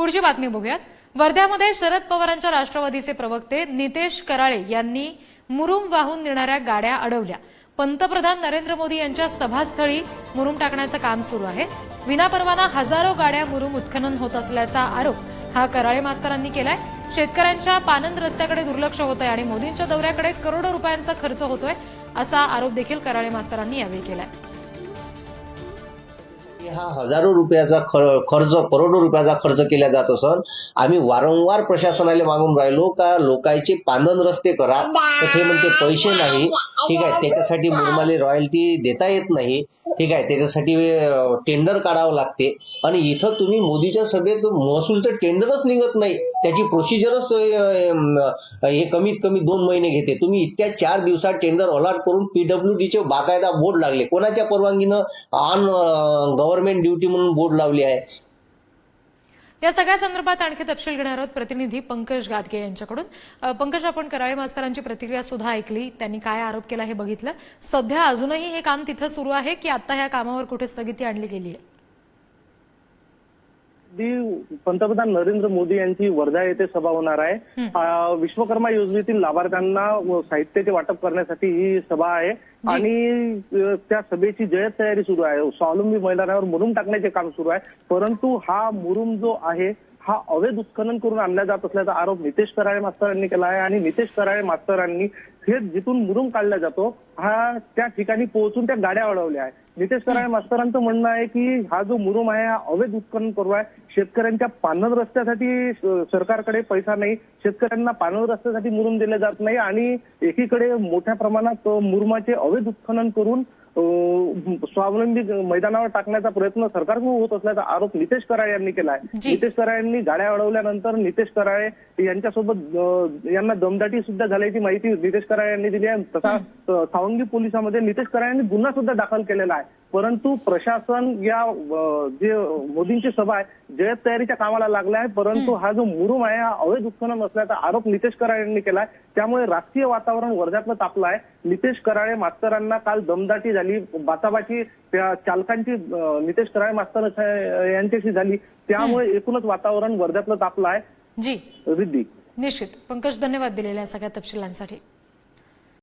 पुढची बातमी बघूयात. वर्ध्यामध्ये शरद पवारांच्या राष्ट्रवादीचे प्रवक्ते नितेश कराळे यांनी मुरुम वाहून नेणाऱ्या गाड्या अडवल्या. पंतप्रधान नरेंद्र मोदी यांच्या सभास्थळी मुरुम टाकण्याचं काम सुरू आहे. विनापरवाना हजारो गाड्या मुरुम उत्खनन होत असल्याचा आरोप हा कराळे मास्तरांनी केलाय. शेतकऱ्यांच्या पानंद रस्त्याकडे दुर्लक्ष होतंय आणि मोदींच्या दौऱ्याकडे करोडो रुपयांचा खर्च होतोय असा आरोप देखील कराळे मास्तरांनी यावेळी केलाय. हा हजारो रुपयाचा खर्च करोडो रुपयाचा खर्च केला जात असल आम्ही वारंवार प्रशासनाला मागून राहिलो का लोकांचे पांदन रस्ते करा. तर ते म्हणते पैसे नाही. ठीक आहे त्याच्यासाठी मुरमाले रॉयल्टी देता येत नाही. ठीक आहे त्याच्यासाठी टेंडर काढावं लागते. आणि इथं तुम्ही मोदीच्या सभेत महसूलचं टेंडरच निघत नाही. त्याची प्रोसिजरच हे कमीत कमी दोन महिने घेते. तुम्ही इतक्या चार दिवसात टेंडर अलॉट करून पीडब्ल्यूडीचे बाकायदा बोर्ड लागले. कोणाच्या परवानगीनं ऑन गव्हर्नमेंट ड्युटी म्हणून बोर्ड लावली आहे? या सगळ्या संदर्भात आणखी तपशील घेणार आहोत प्रतिनिधी पंकज गादगे यांच्याकडून. पंकज आपण कराळे मास्तरांची प्रतिक्रिया सुद्धा ऐकली. त्यांनी काय आरोप केला हे बघितलं. सध्या अजूनही हे काम तिथं सुरू आहे की आता ह्या कामावर कुठे स्थगिती आणली गेली आहे? पंतप्रधान नरेंद्र मोदी यांची वर्धा येथे सभा होणार आहे. विश्वकर्मा योजनेतील लाभार्थ्यांना साहित्याचे वाटप करण्यासाठी ही सभा आहे. आणि त्या सभेची जयत तयारी सुरू आहे. स्वावलंबी मैदानावर मुरुम टाकण्याचे काम सुरू आहे. परंतु हा मुरुम जो आहे हा अवैध उत्खनन करून आणला जात असल्याचा आरोप नितेश कराळे मास्तर यांनी केला आहे. आणि नितेश कराळे मास्तरांनी थेट जिथून मुरुम काढला जातो हा त्या ठिकाणी पोहोचून त्या गाड्या अडवल्या आहे. नितेश कराळे मास्तरांचं म्हणणं आहे की हा जो मुरुम आहे हा अवैध उत्खनन करू आहे. शेतकऱ्यांच्या पानद रस्त्यासाठी सरकारकडे पैसा नाही. शेतकऱ्यांना पानद रस्त्यासाठी मुरुम दिले जात नाही आणि एकीकडे मोठ्या प्रमाणात मुरुमाचे अवैध उत्खनन करून स्वावलंबी मैदानावर टाकण्याचा प्रयत्न सरकारकडून होत असल्याचा आरोप नितेश कराळे यांनी केला आहे. नितेश कराळे यांनी गाड्या अडवल्यानंतर नितेश कराळे यांच्यासोबत यांना दमदाटी सुद्धा झाल्याची माहिती नितेश कराळे यांनी दिली आहे. तसा सावंगी पोलिसांमध्ये नितेश कराळे यांनी गुन्हा सुद्धा दाखल केलेला आहे. परंतु प्रशासन या जे मोदींची सभा आहे जयत तयारीच्या कामाला लागला आहे परंतु हा जो मुरुम आहे हा अवैध उत्खनन असल्याचा आरोप नितेश कराळे यांनी केला आहे. त्यामुळे राजकीय वातावरण वर्ध्यातलं तापलं आहे. नितेश कराळे मास्तरांना काल दमदाटी झाली. बाचाबाची त्या चालकांची नितेश कराळे मास्तर यांच्याशी झाली. त्यामुळे एकूणच वातावरण वर्ध्यातलं तापलं आहे. जी. रिद्धी. निश्चित. पंकज धन्यवाद दिलेल्या सगळ्या तपशिलांसाठी.